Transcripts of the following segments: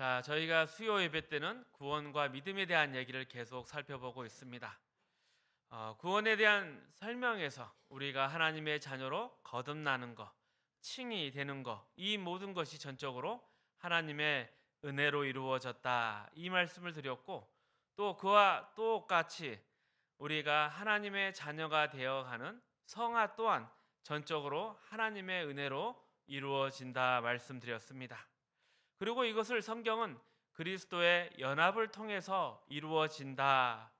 자, 저희가 수요 예배 때는 구원과 믿음에 대한 얘기를 계속 살펴보고 있습니다. 어, 구원에 대한 설명에서 우리가 하나님의 자녀로 거듭나는 것, 칭이 되는 것, 이 모든 것이 전적으로 하나님의 은혜로 이루어졌다. 이 말씀을 드렸고 또 그와 똑같이 우리가 하나님의 자녀가 되어가는 성화 또한 전적으로 하나님의 은혜로 이루어진다 말씀드렸습니다. 그리고 이것을 성경은 그리스도의 연합을 통해서 이루어진다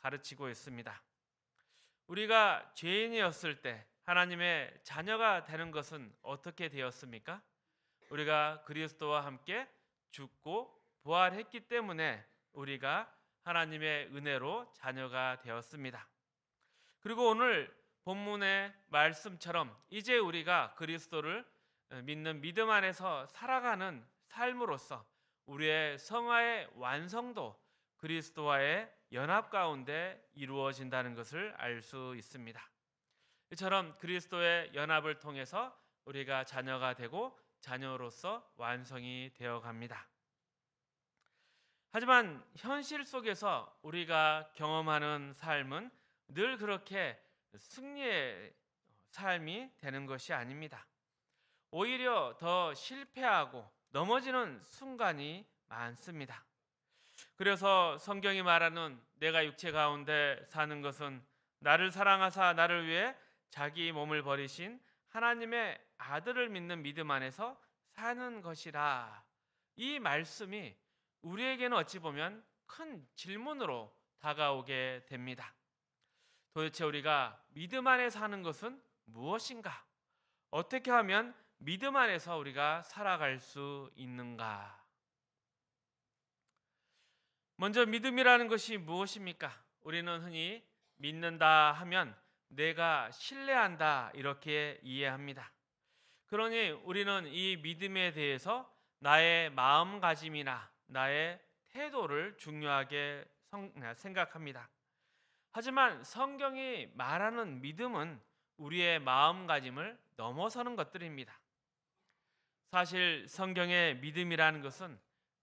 가르치고 있습니다. 우리가 죄인이었을 때 하나님의 자녀가 되는 것은 어떻게 되었습니까? 우리가 그리스도와 함께 죽고 부활했기 때문에 우리가 하나님의 은혜로 자녀가 되었습니다. 그리고 오늘 본문의 말씀처럼 이제 우리가 그리스도를 믿는 믿음 안에서 살아가는 삶으로서 우리의 성화의 완성도 그리스도와의 연합 가운데 이루어진다는 것을 알 수 있습니다. 이처럼 그리스도의 연합을 통해서 우리가 자녀가 되고 자녀로서 완성이 되어 갑니다. 하지만 현실 속에서 우리가 경험하는 삶은 늘 그렇게 승리의 삶이 되는 것이 아닙니다. 오히려 더 실패하고 넘어지는 순간이 많습니다. 그래서 성경이 말하는 내가 육체 가운데 사는 것은 나를 사랑하사 나를 위해 자기 몸을 버리신 하나님의 아들을 믿는 믿음 안에서 사는 것이라. 이 말씀이 우리에게는 어찌 보면 큰 질문으로 다가오게 됩니다. 도대체 우리가 믿음 안에 사는 것은 무엇인가? 어떻게 하면 믿음 안에서 우리가 살아갈 수 있는가? 먼저 믿음이라는 것이 무엇입니까? 우리는 흔히 믿는다 하면 내가 신뢰한다 이렇게 이해합니다. 그러니 우리는 이 믿음에 대해서 나의 마음가짐이나 나의 태도를 중요하게 생각합니다. 하지만 성경이 말하는 믿음은 우리의 마음가짐을 넘어서는 것들입니다. 사실 성경의 믿음이라는 것은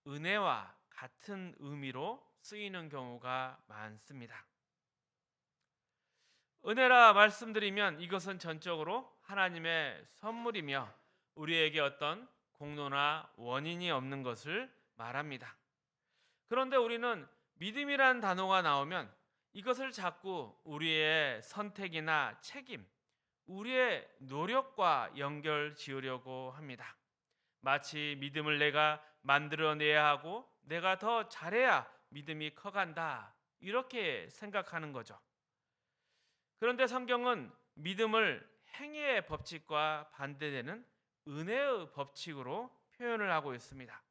은혜와 같은 의미로 쓰이는 경우가 많습니다. 은혜라 말씀드리면 이것은 전적으로 하나님의 선물이며 우리에게 어떤 공로나 원인이 없는 것을 말합니다. 그런데 우리는 믿음이란 단어가 나오면 이것을 자꾸 우리의 선택이나 책임, 우리의 노력과 연결 지으려고 합니다. 마치 믿음을 내가 만들어내야 하고 내가 더 잘해야 믿음이 커간다. 이렇게 생각하는 거죠. 그런데 성경은 믿음을 행위의 법칙과 반대되는 은혜의 법칙으로 표현을 하고 있습니다.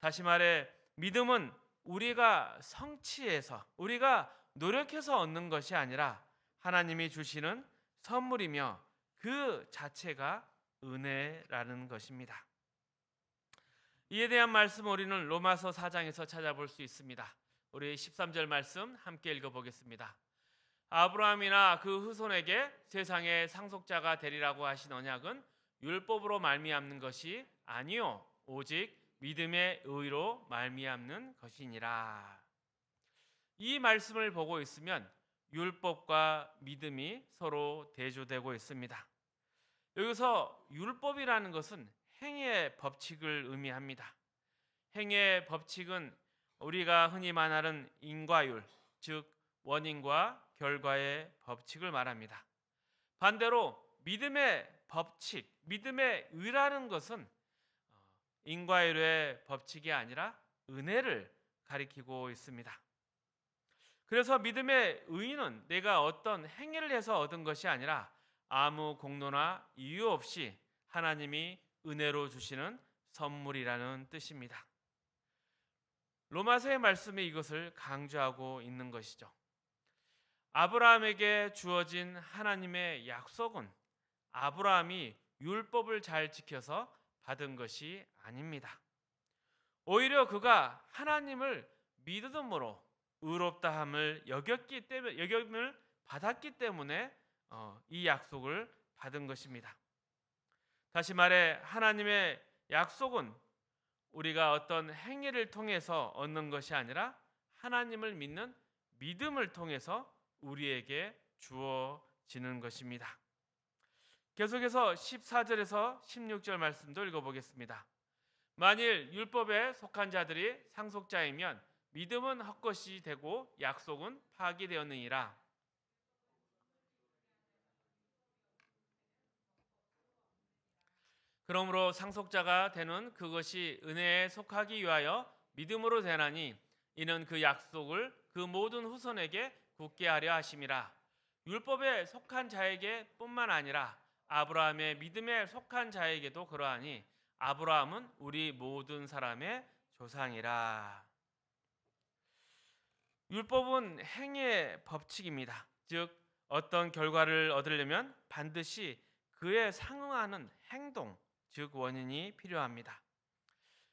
다시 말해 믿음은 우리가 성취해서 우리가 노력해서 얻는 것이 아니라 하나님이 주시는 선물이며 그 자체가 은혜라는 것입니다. 이에 대한 말씀 우리는 로마서 4장에서 찾아볼 수 있습니다. 우리 13절 말씀 함께 읽어 보겠습니다. 아브라함이나 그 후손에게 세상의 상속자가 되리라고 하신 언약은 율법으로 말미암는 것이 아니요 오직 믿음의 의로 말미암는 것이니라. 이 말씀을 보고 있으면 율법과 믿음이 서로 대조되고 있습니다. 여기서 율법이라는 것은 행위의 법칙을 의미합니다. 행위의 법칙은 우리가 흔히 말하는 인과율, 즉 원인과 결과의 법칙을 말합니다. 반대로 믿음의 법칙, 믿음의 의라는 것은 어, 인과율의 법칙이 아니라 은혜를 가리키고 있습니다. 그래서 믿음의 의는 내가 어떤 행위를 해서 얻은 것이 아니라 아무 공로나 이유 없이 하나님이 은혜로 주시는 선물이라는 뜻입니다. 로마서의 말씀이 이것을 강조하고 있는 것이죠. 아브라함에게 주어진 하나님의 약속은 아브라함이 율법을 잘 지켜서 받은 것이 아닙니다. 오히려 그가 하나님을 믿음으로 의롭다함을 여겼기 때문에 여김을 받았기 때문에 어, 이 약속을 받은 것입니다. 다시 말해 하나님의 약속은 우리가 어떤 행위를 통해서 얻는 것이 아니라 하나님을 믿는 믿음을 통해서 우리에게 주어지는 것입니다. 계속해서 14절에서 16절 말씀도 읽어보겠습니다. 만일 율법에 속한 자들이 상속자이면 믿음은 헛것이 되고 약속은 파기되었느니라. 그러므로 상속자가 되는 그것이 은혜에 속하기 위하여 믿음으로 되나니 이는 그 약속을 그 모든 후손에게 굳게 하려 하심이라. 율법에 속한 자에게 뿐만 아니라 아브라함의 믿음에 속한 자에게도 그러하니 아브라함은 우리 모든 사람의 조상이라. 율법은 행위의 법칙입니다. 즉 어떤 결과를 얻으려면 반드시 그에 상응하는 행동, 즉 원인이 필요합니다.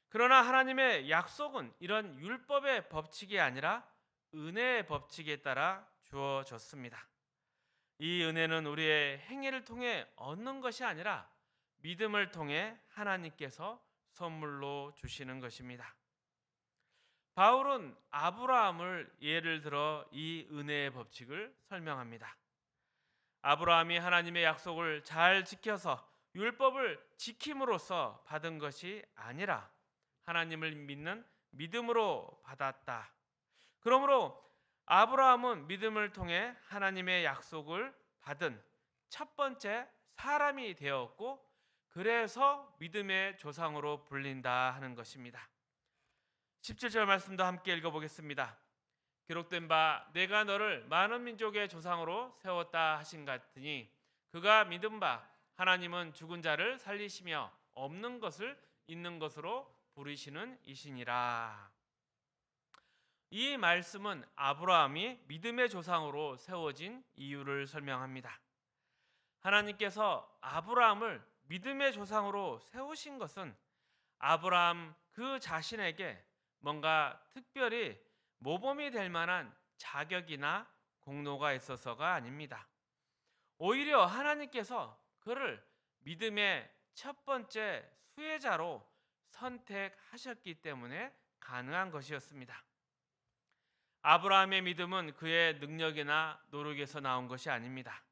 그러나 하나님의 약속은 이런 율법의 법칙이 아니라 은혜의 법칙에 따라 주어졌습니다. 이 은혜는 우리의 행위를 통해 얻는 것이 아니라 믿음을 통해 하나님께서 선물로 주시는 것입니다. 바울은 아브라함을 예를 들어 이 은혜의 법칙을 설명합니다. 아브라함이 하나님의 약속을 잘 지켜서 율법을 지킴으로써 받은 것이 아니라 하나님을 믿는 믿음으로 받았다. 그러므로 아브라함은 믿음을 통해 하나님의 약속을 받은 첫 번째 사람이 되었고 그래서 믿음의 조상으로 불린다 하는 것입니다. 17절 말씀도 함께 읽어보겠습니다. 기록된 바 내가 너를 많은 민족의 조상으로 세웠다 하신 같으니 그가 믿은 바 하나님은 죽은 자를 살리시며 없는 것을 있는 것으로 부르시는 이시니라. 이 말씀은 아브라함이 믿음의 조상으로 세워진 이유를 설명합니다. 하나님께서 아브라함을 믿음의 조상으로 세우신 것은 아브라함 그 자신에게 뭔가 특별히 모범이 될 만한 자격이나 공로가 있어서가 아닙니다. 오히려 하나님께서 그를 믿음의 첫 번째 수혜자로 선택하셨기 때문에 가능한 것이었습니다. 아브라함의 믿음은 그의 능력이나 노력에서 나온 것이 아닙니다.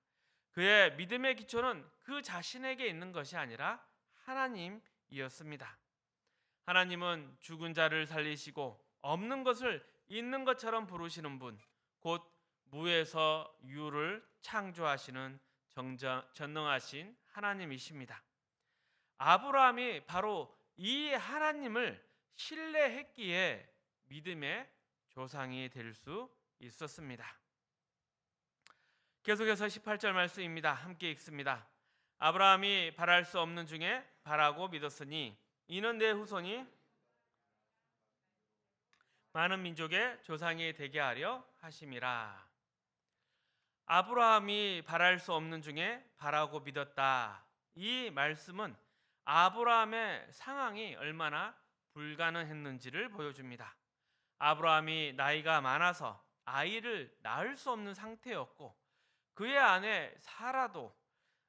그의 믿음의 기초는 그 자신에게 있는 것이 아니라 하나님이었습니다. 하나님은 죽은 자를 살리시고 없는 것을 있는 것처럼 부르시는 분, 곧 무에서 유를 창조하시는 정정, 전능하신 하나님이십니다. 아브라함이 바로 이 하나님을 신뢰했기에 믿음의 조상이 될 수 있었습니다. 계속해서 18절 말씀입니다. 함께 읽습니다. 아브라함이 바랄 수 없는 중에 바라고 믿었으니 이는 내 후손이 많은 민족의 조상이 되게 하려 하심이라. 아브라함이 바랄 수 없는 중에 바라고 믿었다. 이 말씀은 아브라함의 상황이 얼마나 불가능했는지를 보여줍니다. 아브라함이 나이가 많아서 아이를 낳을 수 없는 상태였고 그의 아내 사라도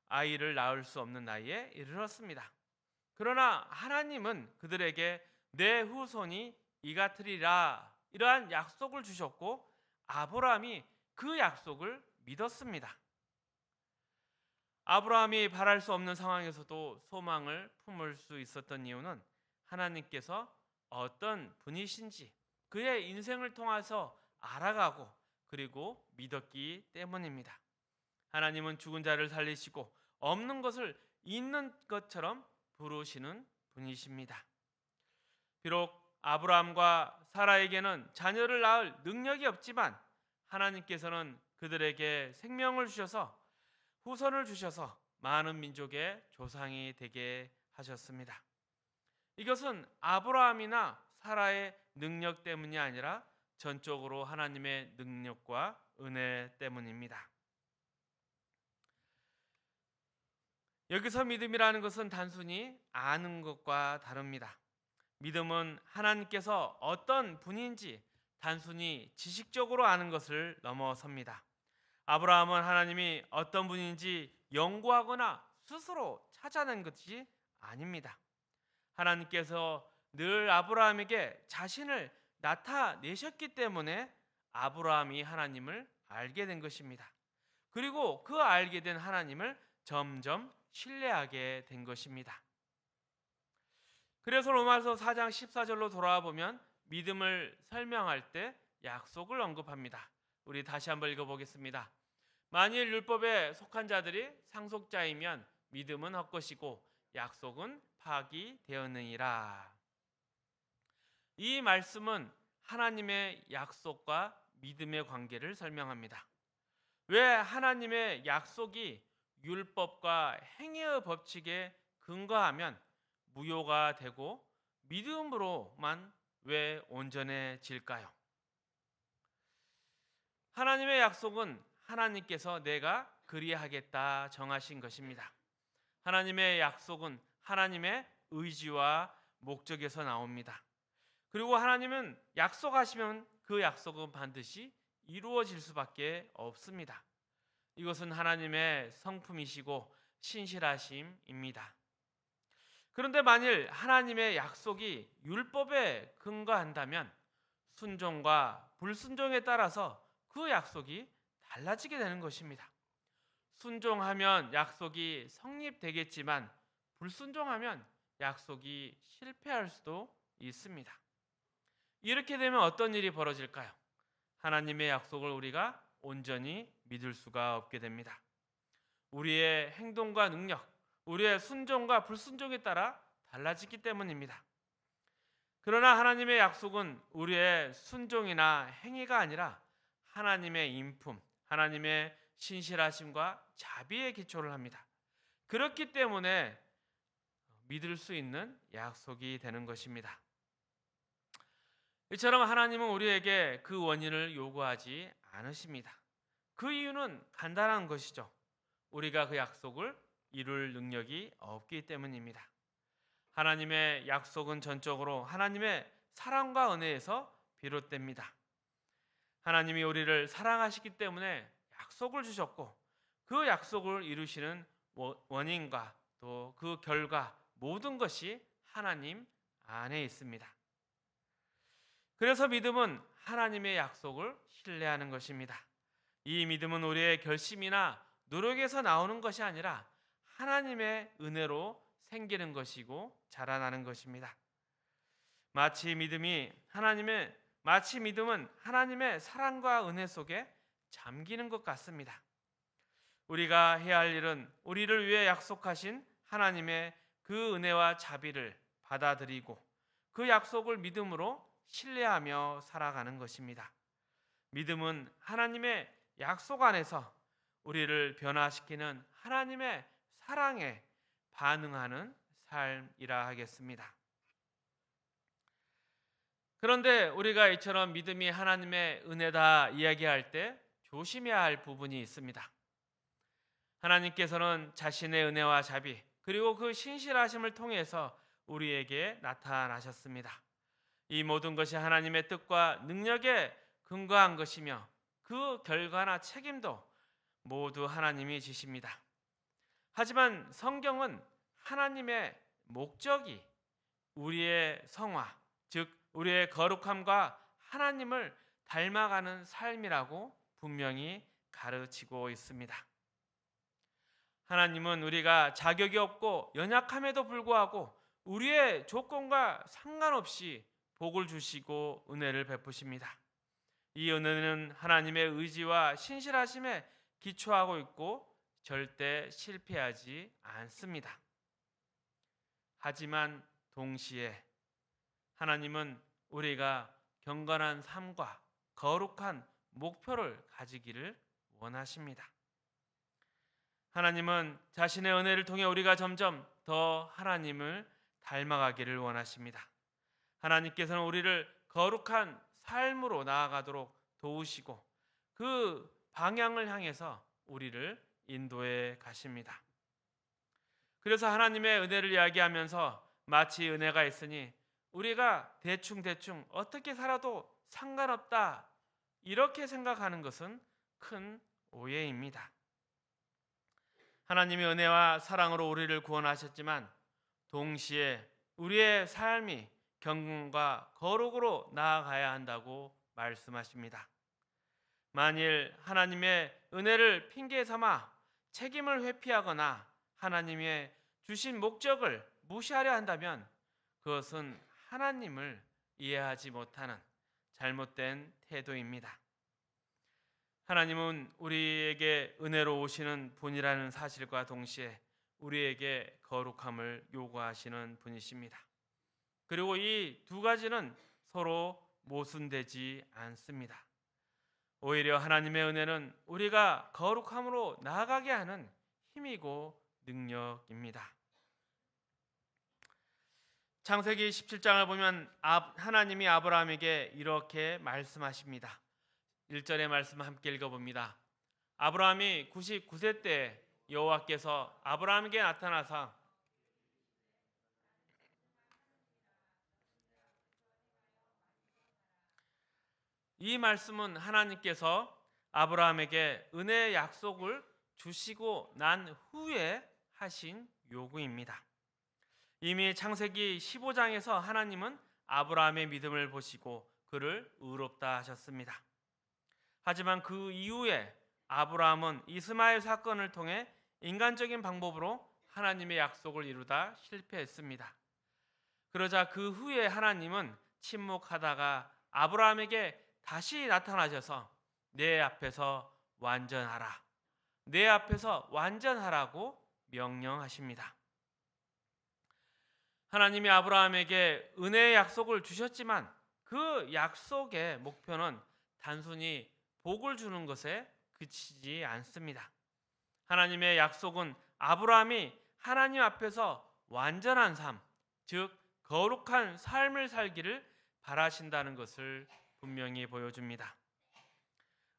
아이를 낳을 수 없는 나이에 이르렀습니다. 그러나 하나님은 그들에게 내 후손이 이같으리라 이러한 약속을 주셨고 아브라함이 그 약속을 믿었습니다. 아브라함이 바랄 수 없는 상황에서도 소망을 품을 수 있었던 이유는 하나님께서 어떤 분이신지 그의 인생을 통해서 알아가고 그리고 믿었기 때문입니다. 하나님은 죽은 자를 살리시고 없는 것을 있는 것처럼 부르시는 분이십니다. 비록 아브라함과 사라에게는 자녀를 낳을 능력이 없지만 하나님께서는 그들에게 생명을 주셔서 후손을 주셔서 많은 민족의 조상이 되게 하셨습니다. 이것은 아브라함이나 사라의 능력 때문이 아니라 전적으로 하나님의 능력과 은혜 때문입니다. 여기서 믿음이라는 것은 단순히 아는 것과 다릅니다. 믿음은 하나님께서 어떤 분인지 단순히 지식적으로 아는 것을 넘어섭니다. 아브라함은 하나님이 어떤 분인지 연구하거나 스스로 찾아낸 것이 아닙니다. 하나님께서 늘 아브라함에게 자신을 나타내셨기 때문에 아브라함이 하나님을 알게 된 것입니다. 그리고 그 알게 된 하나님을 점점 신뢰하게 된 것입니다. 그래서 로마서 4장 14절로 돌아와 보면 믿음을 설명할 때 약속을 언급합니다. 우리 다시 한번 읽어보겠습니다. 만일 율법에 속한 자들이 상속자이면 믿음은 헛것이고 약속은 파기되었느니라. 이 말씀은 하나님의 약속과 믿음의 관계를 설명합니다. 왜 하나님의 약속이 율법과 행위의 법칙에 근거하면 무효가 되고 믿음으로만 왜 온전해질까요? 하나님의 약속은 하나님께서 내가 그리하겠다 정하신 것입니다. 하나님의 약속은 하나님의 의지와 목적에서 나옵니다. 그리고 하나님은 약속하시면 그 약속은 반드시 이루어질 수밖에 없습니다. 이것은 하나님의 성품이시고 신실하심입니다. 그런데 만일 하나님의 약속이 율법에 근거한다면 순종과 불순종에 따라서 그 약속이 달라지게 되는 것입니다. 순종하면 약속이 성립되겠지만 불순종하면 약속이 실패할 수도 있습니다. 이렇게 되면 어떤 일이 벌어질까요? 하나님의 약속을 우리가 온전히 믿을 수가 없게 됩니다. 우리의 행동과 능력, 우리의 순종과 불순종에 따라 달라지기 때문입니다. 그러나 하나님의 약속은 우리의 순종이나 행위가 아니라 하나님의 인품, 하나님의 신실하심과 자비에 기초를 합니다. 그렇기 때문에 믿을 수 있는 약속이 되는 것입니다. 이처럼 하나님은 우리에게 그 원인을 요구하지 않으십니다. 그 이유는 간단한 것이죠. 우리가 그 약속을 이룰 능력이 없기 때문입니다. 하나님의 약속은 전적으로 하나님의 사랑과 은혜에서 비롯됩니다. 하나님이 우리를 사랑하시기 때문에 약속을 주셨고 그 약속을 이루시는 원인과 또 그 결과 모든 것이 하나님 안에 있습니다. 그래서 믿음은 하나님의 약속을 신뢰하는 것입니다. 이 믿음은 우리의 결심이나 노력에서 나오는 것이 아니라 하나님의 은혜로 생기는 것이고 자라나는 것입니다. 마치 믿음이 하나님의 마치 믿음은 하나님의 사랑과 은혜 속에 잠기는 것 같습니다. 우리가 해야 할 일은 우리를 위해 약속하신 하나님의 그 은혜와 자비를 받아들이고 그 약속을 믿음으로 신뢰하며 살아가는 것입니다. 믿음은 하나님의 약속 안에서 우리를 변화시키는 하나님의 사랑에 반응하는 삶이라 하겠습니다. 그런데 우리가 이처럼 믿음이 하나님의 은혜다 이야기할 때 조심해야 할 부분이 있습니다. 하나님께서는 자신의 은혜와 자비 그리고 그 신실하심을 통해서 우리에게 나타나셨습니다. 이 모든 것이 하나님의 뜻과 능력에 근거한 것이며 그 결과나 책임도 모두 하나님이 지십니다. 하지만 성경은 하나님의 목적이 우리의 성화, 즉 우리의 거룩함과 하나님을 닮아가는 삶이라고 분명히 가르치고 있습니다. 하나님은 우리가 자격이 없고 연약함에도 불구하고 우리의 조건과 상관없이 복을 주시고 은혜를 베푸십니다. 이 은혜는 하나님의 의지와 신실하심에 기초하고 있고 절대 실패하지 않습니다. 하지만 동시에 하나님은 우리가 경건한 삶과 거룩한 목표를 가지기를 원하십니다. 하나님은 자신의 은혜를 통해 우리가 점점 더 하나님을 닮아가기를 원하십니다. 하나님께서는 우리를 거룩한 삶으로 나아가도록 도우시고 그 방향을 향해서 우리를 인도해 가십니다. 그래서 하나님의 은혜를 이야기하면서 마치 은혜가 있으니 우리가 대충대충 어떻게 살아도 상관없다 이렇게 생각하는 것은 큰 오해입니다. 하나님의 은혜와 사랑으로 우리를 구원하셨지만 동시에 우리의 삶이 경건과 거룩으로 나아가야 한다고 말씀하십니다. 만일 하나님의 은혜를 핑계 삼아 책임을 회피하거나 하나님의 주신 목적을 무시하려 한다면 그것은 하나님을 이해하지 못하는 잘못된 태도입니다. 하나님은 우리에게 은혜로 오시는 분이라는 사실과 동시에 우리에게 거룩함을 요구하시는 분이십니다. 그리고 이 두 가지는 서로 모순되지 않습니다. 오히려 하나님의 은혜는 우리가 거룩함으로 나아가게 하는 힘이고 능력입니다. 창세기 17장을 보면 하나님이 아브라함에게 이렇게 말씀하십니다. 1절의 말씀 함께 읽어봅니다. 아브라함이 99세 때 여호와께서 아브라함에게 나타나사 이 말씀은 하나님께서 아브라함에게 은혜의 약속을 주시고 난 후에 하신 요구입니다. 이미 창세기 15장에서 하나님은 아브라함의 믿음을 보시고 그를 의롭다 하셨습니다. 하지만 그 이후에 아브라함은 이스마엘 사건을 통해 인간적인 방법으로 하나님의 약속을 이루다 실패했습니다. 그러자 그 후에 하나님은 침묵하다가 아브라함에게 다시 나타나셔서 내 앞에서 완전하라. 내 앞에서 완전하라고 명령하십니다. 하나님이 아브라함에게 은혜의 약속을 주셨지만 그 약속의 목표는 단순히 복을 주는 것에 그치지 않습니다. 하나님의 약속은 아브라함이 하나님 앞에서 완전한 삶, 즉 거룩한 삶을 살기를 바라신다는 것을 분명히 보여줍니다.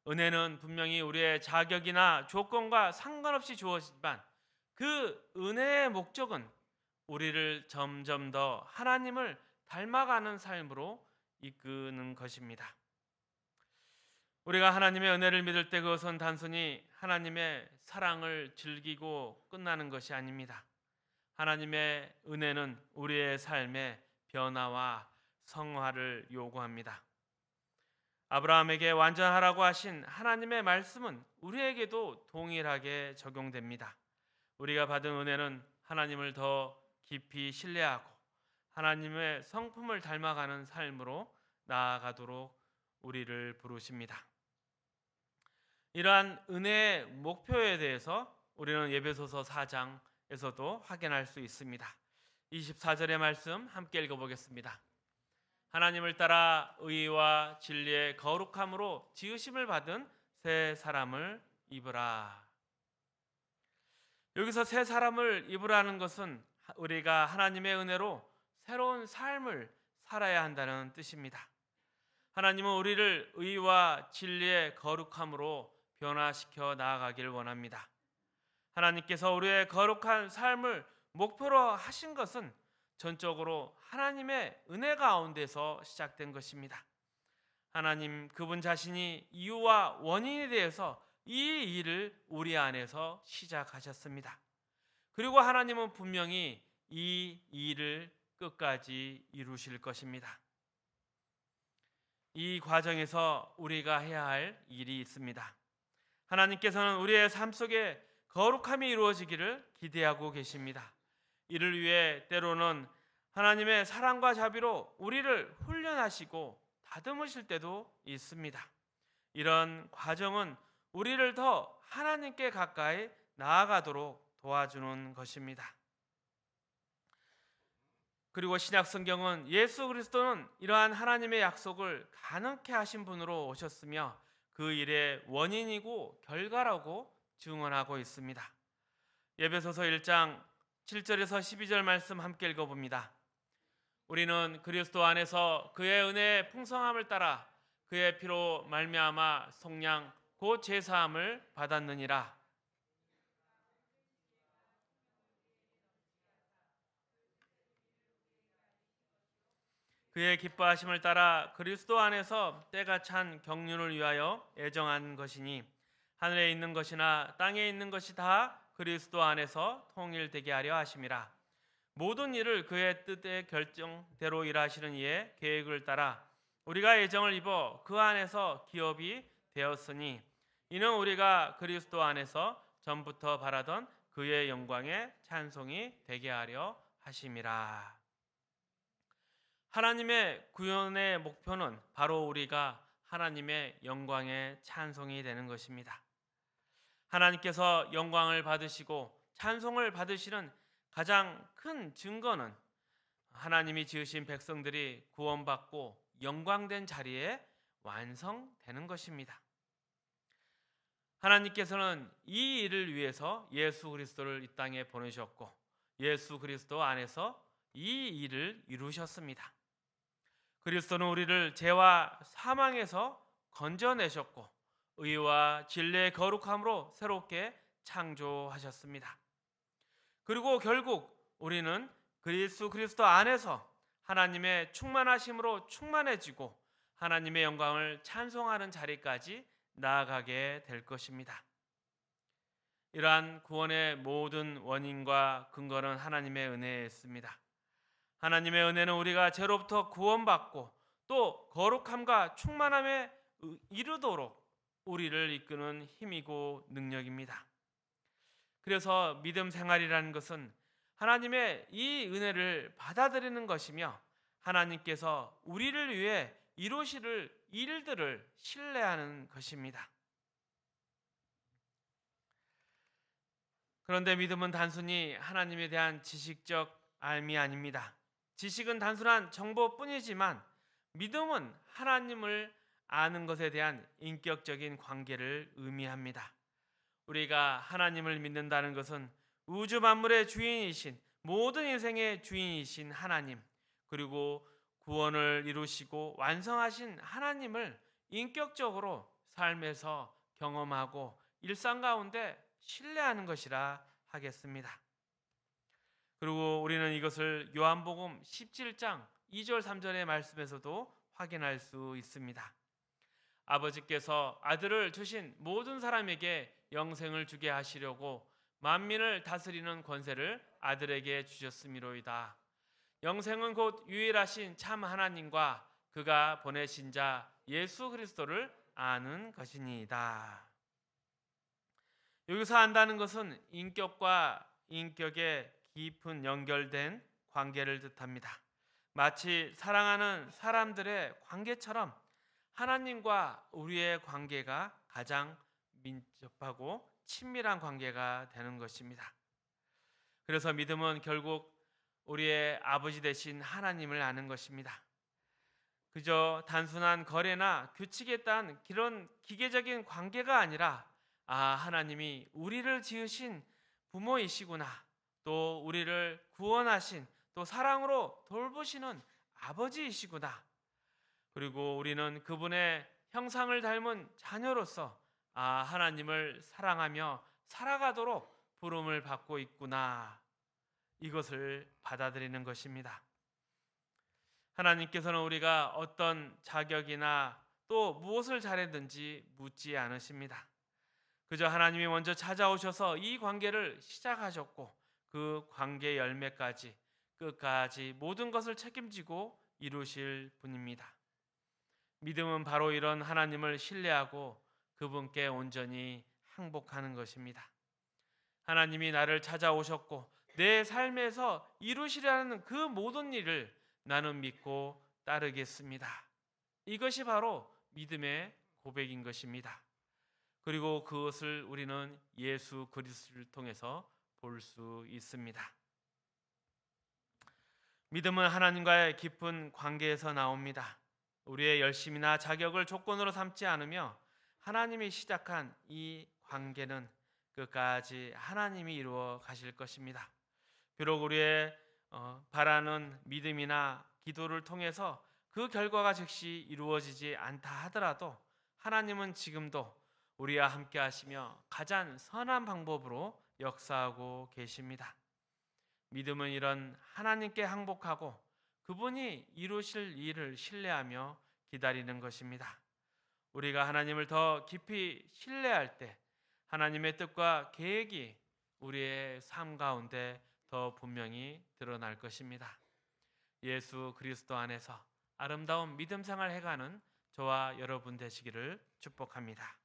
은혜는 분명히 우리의 자격이나 조건과 상관없이 주어지지만 그 은혜의 목적은 우리를 점점 더 하나님을 닮아가는 삶으로 이끄는 것입니다. 우리가 하나님의 은혜를 믿을 때 그것은 단순히 하나님의 사랑을 즐기고 끝나는 것이 아닙니다. 하나님의 은혜는 우리의 삶의 변화와 성화를 요구합니다. 아브라함에게 완전하라고 하신 하나님의 말씀은 우리에게도 동일하게 적용됩니다. 우리가 받은 은혜는 하나님을 더 깊이 신뢰하고 하나님의 성품을 닮아가는 삶으로 나아가도록 우리를 부르십니다. 이러한 은혜의 목표에 대해서 우리는 예배소서 4장에서도 확인할 수 있습니다. 24절의 말씀 함께 읽어보겠습니다. 하나님을 따라 의와 진리의 거룩함으로 지으심을 받은 새 사람을 입으라. 여기서 새 사람을 입으라는 것은 우리가 하나님의 은혜로 새로운 삶을 살아야 한다는 뜻입니다. 하나님은 우리를 의와 진리의 거룩함으로 변화시켜 나아가길 원합니다. 하나님께서 우리의 거룩한 삶을 목표로 하신 것은 전적으로 하나님의 은혜 가운데서 시작된 것입니다. 하나님 그분 자신이 이유와 원인에 대해서 이 일을 우리 안에서 시작하셨습니다. 그리고 하나님은 분명히 이 일을 끝까지 이루실 것입니다. 이 과정에서 우리가 해야 할 일이 있습니다. 하나님께서는 우리의 삶 속에 거룩함이 이루어지기를 기대하고 계십니다. 이를 위해 때로는 하나님의 사랑과 자비로 우리를 훈련하시고 다듬으실 때도 있습니다. 이런 과정은 우리를 더 하나님께 가까이 나아가도록 도와주는 것입니다. 그리고 신약 성경은 예수 그리스도는 이러한 하나님의 약속을 가능케 하신 분으로 오셨으며 그 일의 원인이고 결과라고 증언하고 있습니다. 예배소서 1장 7절에서 12절 말씀 함께 읽어봅니다. 우리는 그리스도 안에서 그의 은혜의 풍성함을 따라 그의 피로 말미암아 속량 곧 제사함을 받았느니라. 그의 기뻐하심을 따라 그리스도 안에서 때가 찬 경륜을 위하여 애정한 것이니 하늘에 있는 것이나 땅에 있는 것이 다 그리스도 안에서 통일되게 하려 하심이라. 모든 일을 그의 뜻의 결정대로 일하시는 이의 계획을 따라 우리가 예정을 입어 그 안에서 기업이 되었으니 이는 우리가 그리스도 안에서 전부터 바라던 그의 영광의 찬송이 되게 하려 하심이라. 하나님의 구원의 목표는 바로 우리가 하나님의 영광의 찬송이 되는 것입니다. 하나님께서 영광을 받으시고 찬송을 받으시는 가장 큰 증거는 하나님이 지으신 백성들이 구원받고 영광된 자리에 완성되는 것입니다. 하나님께서는 이 일을 위해서 예수 그리스도를 이 땅에 보내셨고 예수 그리스도 안에서 이 일을 이루셨습니다. 그리스도는 우리를 죄와 사망에서 건져내셨고 의와 진리의 거룩함으로 새롭게 창조하셨습니다. 그리고 결국 우리는 그리스도 그리스도 안에서 하나님의 충만하심으로 충만해지고 하나님의 영광을 찬송하는 자리까지 나아가게 될 것입니다. 이러한 구원의 모든 원인과 근거는 하나님의 은혜에 있습니다. 하나님의 은혜는 우리가 죄로부터 구원받고 또 거룩함과 충만함에 이르도록 우리를 이끄는 힘이고 능력입니다. 그래서 믿음 생활이라는 것은 하나님의 이 은혜를 받아들이는 것이며 하나님께서 우리를 위해 이루실 일들을 신뢰하는 것입니다. 그런데 믿음은 단순히 하나님에 대한 지식적 알미 아닙니다. 지식은 단순한 정보뿐이지만 믿음은 하나님을 아는 것에 대한 인격적인 관계를 의미합니다. 우리가 하나님을 믿는다는 것은 우주 만물의 주인이신 모든 인생의 주인이신 하나님 그리고 구원을 이루시고 완성하신 하나님을 인격적으로 삶에서 경험하고 일상 가운데 신뢰하는 것이라 하겠습니다. 그리고 우리는 이것을 요한복음 17장 2절 3절의 말씀에서도 확인할 수 있습니다. 아버지께서 아들을 주신 모든 사람에게 영생을 주게 하시려고 만민을 다스리는 권세를 아들에게 주셨음이로이다. 영생은 곧 유일하신 참 하나님과 그가 보내신 자 예수 그리스도를 아는 것이니이다. 여기서 안다는 것은 인격과 인격의 깊은 연결된 관계를 뜻합니다. 마치 사랑하는 사람들의 관계처럼 하나님과 우리의 관계가 가장 민첩하고 친밀한 관계가 되는 것입니다. 그래서 믿음은 결국 우리의 아버지 되신 하나님을 아는 것입니다. 그저 단순한 거래나 규칙에 따른 그런 기계적인 관계가 아니라 아 하나님이 우리를 지으신 부모이시구나 또 우리를 구원하신 또 사랑으로 돌보시는 아버지이시구나. 그리고 우리는 그분의 형상을 닮은 자녀로서 아, 하나님을 사랑하며 살아가도록 부름을 받고 있구나. 이것을 받아들이는 것입니다. 하나님께서는 우리가 어떤 자격이나 또 무엇을 잘했든지 묻지 않으십니다. 그저 하나님이 먼저 찾아오셔서 이 관계를 시작하셨고 그 관계 열매까지 끝까지 모든 것을 책임지고 이루실 분입니다. 믿음은 바로 이런 하나님을 신뢰하고 그분께 온전히 항복하는 것입니다. 하나님이 나를 찾아오셨고 내 삶에서 이루시려는 그 모든 일을 나는 믿고 따르겠습니다. 이것이 바로 믿음의 고백인 것입니다. 그리고 그것을 우리는 예수 그리스도를 통해서 볼 수 있습니다. 믿음은 하나님과의 깊은 관계에서 나옵니다. 우리의 열심이나 자격을 조건으로 삼지 않으며 하나님이 시작한 이 관계는 끝까지 하나님이 이루어 가실 것입니다. 비록 우리의 어, 바라는 믿음이나 기도를 통해서 그 결과가 즉시 이루어지지 않다 하더라도 하나님은 지금도 우리와 함께 하시며 가장 선한 방법으로 역사하고 계십니다. 믿음은 이런 하나님께 항복하고 그분이 이루실 일을 신뢰하며 기다리는 것입니다. 우리가 하나님을 더 깊이 신뢰할 때 하나님의 뜻과 계획이 우리의 삶 가운데 더 분명히 드러날 것입니다. 예수 그리스도 안에서 아름다운 믿음 생활 해가는 저와 여러분 되시기를 축복합니다.